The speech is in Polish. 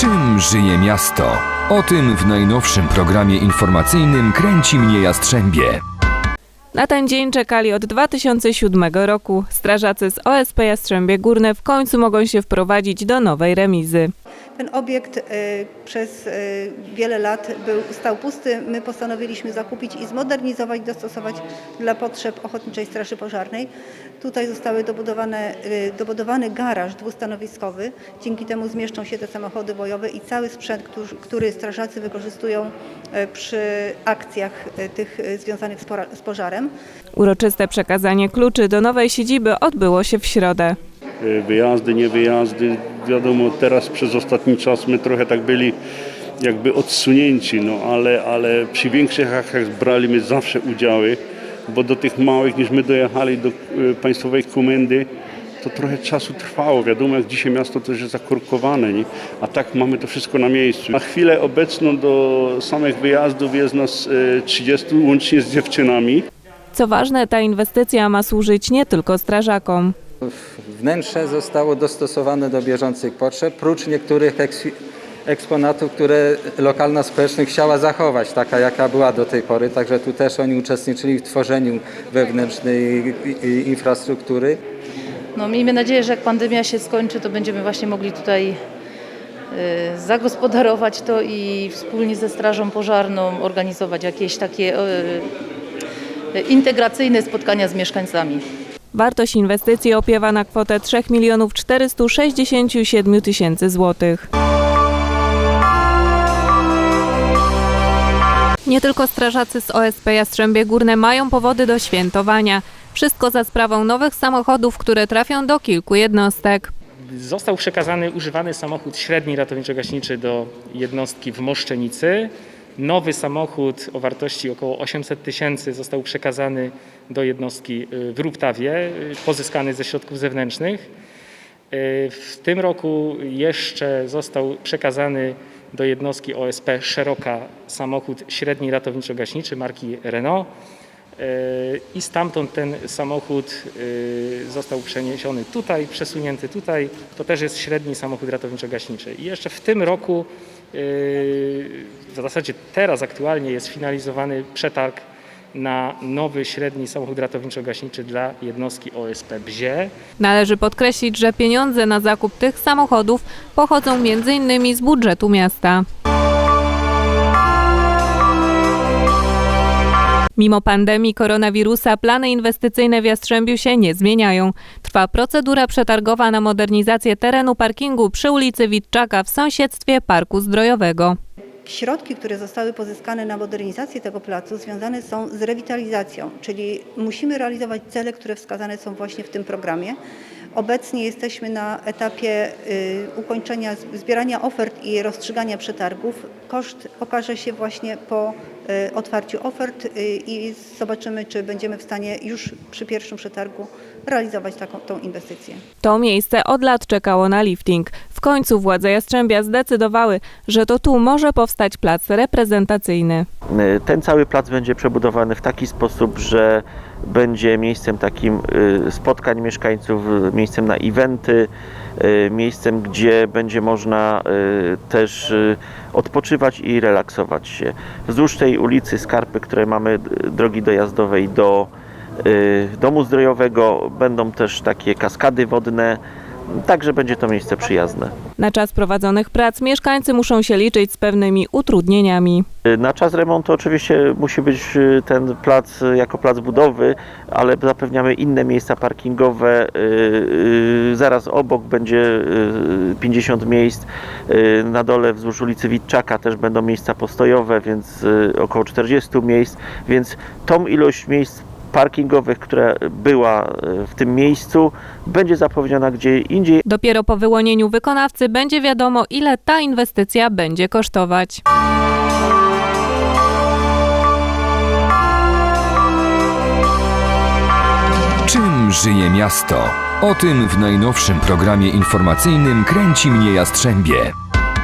Czym żyje miasto? O tym w najnowszym programie informacyjnym Kręci mnie Jastrzębie. Na ten dzień czekali od 2007 roku. Strażacy z OSP Jastrzębie Górne w końcu mogą się wprowadzić do nowej remizy. Ten obiekt y, przez y, wiele lat był, stał pusty. My postanowiliśmy zakupić i zmodernizować, dostosować dla potrzeb Ochotniczej Straży Pożarnej. Tutaj zostały dobudowane, y, dobudowany garaż dwustanowiskowy. Dzięki temu zmieszczą się te samochody bojowe i cały sprzęt, który, który strażacy wykorzystują przy akcjach tych związanych z pożarem. Uroczyste przekazanie kluczy do nowej siedziby odbyło się w środę. Y, wyjazdy, nie wyjazdy. Wiadomo, teraz przez ostatni czas my trochę tak byli jakby odsunięci, no ale, ale przy większych akcjach braliśmy zawsze udziały, bo do tych małych, niż my dojechali do y, państwowej komendy, to trochę czasu trwało. Wiadomo, jak dzisiaj miasto to już jest zakorkowane, nie? a tak mamy to wszystko na miejscu. Na chwilę obecną do samych wyjazdów jest nas y, 30 łącznie z dziewczynami. Co ważne, ta inwestycja ma służyć nie tylko strażakom. Wnętrze zostało dostosowane do bieżących potrzeb, prócz niektórych eks- eksponatów, które lokalna społeczność chciała zachować, taka jaka była do tej pory. Także tu też oni uczestniczyli w tworzeniu wewnętrznej infrastruktury. No, miejmy nadzieję, że jak pandemia się skończy, to będziemy właśnie mogli tutaj y, zagospodarować to i wspólnie ze Strażą Pożarną organizować jakieś takie y, integracyjne spotkania z mieszkańcami. Wartość inwestycji opiewa na kwotę 3 milionów 467 tysięcy złotych. Nie tylko strażacy z OSP Jastrzębie Górne mają powody do świętowania. Wszystko za sprawą nowych samochodów, które trafią do kilku jednostek. Został przekazany używany samochód średni ratowniczo-gaśniczy do jednostki w Moszczenicy. Nowy samochód o wartości około 800 tysięcy został przekazany do jednostki y, w Ruptawie, y, pozyskany ze środków zewnętrznych. Y, W tym roku jeszcze został przekazany do jednostki OSP Szeroka samochód średni ratowniczo-gaśniczy marki Renault. Y, I stamtąd ten samochód y, został przeniesiony tutaj, przesunięty tutaj. To też jest średni samochód ratowniczo-gaśniczy. I jeszcze w tym roku, y, w zasadzie teraz aktualnie jest finalizowany przetarg na nowy średni samochód ratowniczo-gaśniczy dla jednostki OSP Bzie. Należy podkreślić, że pieniądze na zakup tych samochodów pochodzą m.in. z budżetu miasta. Mimo pandemii koronawirusa plany inwestycyjne w Jastrzębiu się nie zmieniają. Trwa procedura przetargowa na modernizację terenu parkingu przy ulicy Witczaka w sąsiedztwie Parku Zdrojowego. Środki, które zostały pozyskane na modernizację tego placu, związane są z rewitalizacją, czyli musimy realizować cele, które wskazane są właśnie w tym programie. Obecnie jesteśmy na etapie y, ukończenia zbierania ofert i rozstrzygania przetargów. Koszt okaże się właśnie po y, otwarciu ofert y, i zobaczymy, czy będziemy w stanie już przy pierwszym przetargu realizować taką tą inwestycję. To miejsce od lat czekało na lifting. W końcu władze Jastrzębia zdecydowały, że to tu może powstać plac reprezentacyjny. Ten cały plac będzie przebudowany w taki sposób, że będzie miejscem takim y, spotkań mieszkańców, y, miejscem na eventy, y, miejscem, gdzie będzie można też odpoczywać i relaksować się. Wzdłuż tej ulicy Skarpy, które mamy drogi dojazdowej do domu zdrojowego, będą też takie kaskady wodne, także będzie to miejsce przyjazne. Na czas prowadzonych prac mieszkańcy muszą się liczyć z pewnymi utrudnieniami. Na czas remontu oczywiście musi być y, ten plac y, jako plac budowy, ale zapewniamy inne miejsca parkingowe. y, Zaraz obok będzie y, 50 miejsc. Na dole wzdłuż ulicy Witczaka też będą miejsca postojowe, więc około 40 miejsc. Więc tą ilość miejsc parkingowych, która była y, w tym miejscu, będzie zapełniona gdzie indziej. Dopiero po wyłonieniu wykonawcy będzie wiadomo, ile ta inwestycja będzie kosztować. Czym żyje miasto? O tym w najnowszym programie informacyjnym Kręci mnie Jastrzębie.